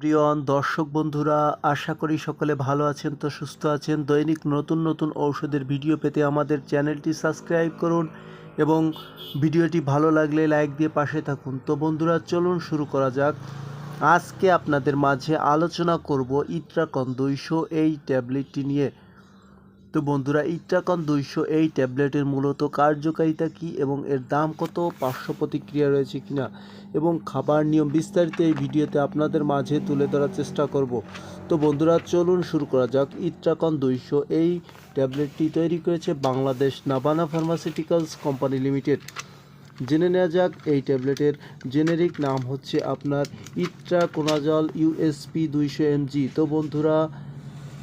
প্রিয় দর্শক বন্ধুরা, আশা করি সকলে ভালো আছেন তো সুস্থ আছেন। দৈনিক নতুন নতুন ঔষধের ভিডিও পেতে আমাদের চ্যানেলটি সাবস্ক্রাইব করুন এবং ভিডিওটি ভালো লাগলে লাইক দিয়ে পাশে থাকুন। তো বন্ধুরা, চলুন শুরু করা যাক। আজকে আপনাদের মাঝে আলোচনা করব ইট্রাকন দুইশো এই ট্যাবলেটটি নিয়ে। তো বন্ধুরা ইট্রাকন দুইশো এই ট্যাবলেটের মূলত কার্যকারিতা কী এবং এর দাম কত, পার্শ্ব প্রতিক্রিয়া রয়েছে কিনা এবং খাবার নিয়ম বিস্তারিত এই ভিডিওতে আপনাদের মাঝে তুলে ধরার চেষ্টা করব। তো বন্ধুরা, চলুন শুরু করা যাক। ইট্রাকন দুইশো এই ট্যাবলেটটি তৈরি করেছে Bangladesh Nabana pharmaceuticals company limited. জেনে নেওয়া যাক, এই ট্যাবলেটের জেনেরিক নাম হচ্ছে আপনার ইট্রাকোনাজল ইউএসপি দুইশো এমজি। তো বন্ধুরা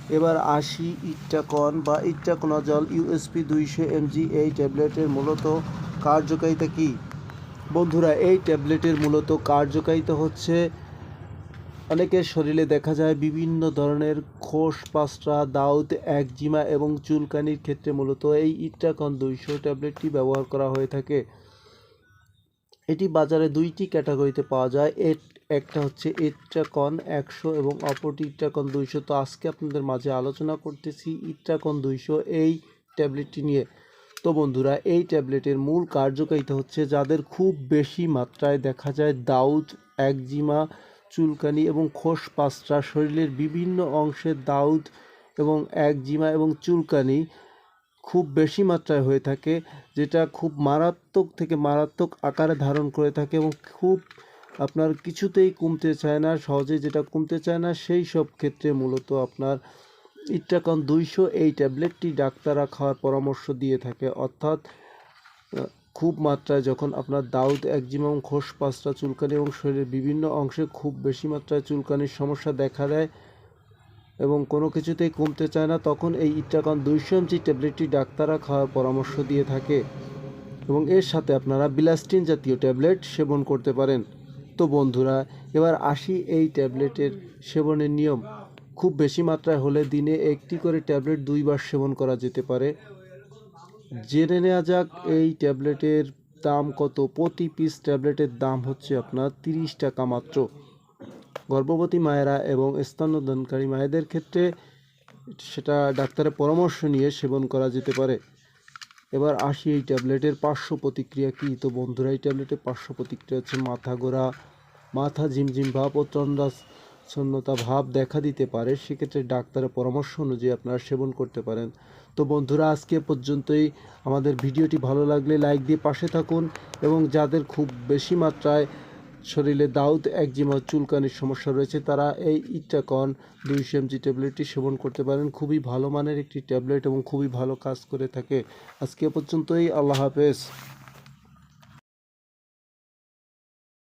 এবার আসি ইট্টাকন বা ইট্টাকোনাজল ইউএসপি দুইশো এমজি এই ট্যাবলেটের মূলত কার্যকারিতা কী? বন্ধুরা, এই ট্যাবলেটের মূলত কার্যকারিতা হচ্ছে অনেকের শরীরে দেখা যায় বিভিন্ন ধরনের খোস পাসরা দাউদ, একজিমা এবং চুলকানির ক্ষেত্রে মূলত এই ইট্টাকন দুইশো ট্যাবলেটটি ব্যবহার করা হয়ে থাকে। এটি বাজারে দুইটি ক্যাটাগরিতে পাওয়া যায়। এর একটা হচ্ছে ইট্রাকন একশো এবং অপরটি ইট্রাকন দুইশো। তো আজকে আপনাদের মাঝে আলোচনা করতেছি ইট্রাকন দুইশো এই ট্যাবলেটটি নিয়ে। তো বন্ধুরা, এই ট্যাবলেটের মূল কার্যকারিতা হচ্ছে যাদের খুব বেশি মাত্রায় দেখা যায় দাউদ, একজিমা, চুলকানি এবং খোস পাসরা শরীরের বিভিন্ন অংশে দাউদ এবং একজিমা এবং চুলকানি খুব বেশি মাত্রায় হয়ে থাকে, যেটা খুব মারাত্মক থেকে মারাত্মক আকারে ধারণ করে থাকে এবং খুব আপনার কিছুতেই কমতে চায় না সহজে যেটা কমতে চায় না সেই সব ক্ষেত্রে মূলত আপনার ইট্রাকন দুইশো এই ট্যাবলেটটি ডাক্তাররা খাওয়ার পরামর্শ দিয়ে থাকে। অর্থাৎ খুব মাত্রায় যখন আপনার দাউদ, একজিমা এবং খোস পাঁচটা চুলকানি এবং শরীরের বিভিন্ন অংশে খুব বেশি মাত্রায় চুলকানির সমস্যা দেখা দেয় এবং কোনো কিছুতেই কমতে চায় না, তখন এই ইট্রাকন দুইশো এমজি ট্যাবলেটটি ডাক্তাররা খাওয়ার পরামর্শ দিয়ে থাকে এবং এর সাথে আপনারা বিলাস্টিন জাতীয় ট্যাবলেট সেবন করতে পারেন। তো বন্ধুরা, এবার আসি এই ট্যাবলেটের সেবনের নিয়ম। খুব বেশি মাত্রায় হলে দিনে একটি করে ট্যাবলেট দুইবার সেবন করা যেতে পারে। জেনে নেওয়া যাক এই ট্যাবলেটের দাম কত। প্রতি পিস ট্যাবলেটের দাম হচ্ছে আপনার তিরিশ টাকা মাত্র। গর্ভবতী মায়েরা এবং স্তন্যদানকারী মায়েদের ক্ষেত্রে সেটা ডাক্তারের পরামর্শ নিয়ে সেবন করা যেতে পারে। এবার আসি এই ট্যাবলেটের পার্শ্ব প্রতিক্রিয়া কী? তো বন্ধুরা, এই ট্যাবলেটের পার্শ্ব প্রতিক্রিয়া হচ্ছে মাথা ঘোরা মাথা ঝিমঝিম ভাব ও তন্দ্রাচ্ছন্নতা ভাব দেখা দিতে পারে। সেক্ষেত্রে ডাক্তারের পরামর্শ অনুযায়ী আপনারা সেবন করতে পারেন। তো বন্ধুরা, আজকে পর্যন্তই। আমাদের ভিডিওটি ভালো লাগলে লাইক দিয়ে পাশে থাকুন এবং যাদের খুব বেশি মাত্রায় শরীরে দাউদ একজিমা চুলকানির সমস্যা রয়েছে। তারা এই ইটাকন দুইশো এমজি ট্যাবলেটটি সেবন করতে পারেন। খুবই ভালো মানের একটি ট্যাবলেট এবং খুবই ভালো কাজ করে থাকে। আজকে পর্যন্তই। আল্লাহ হাফেজ।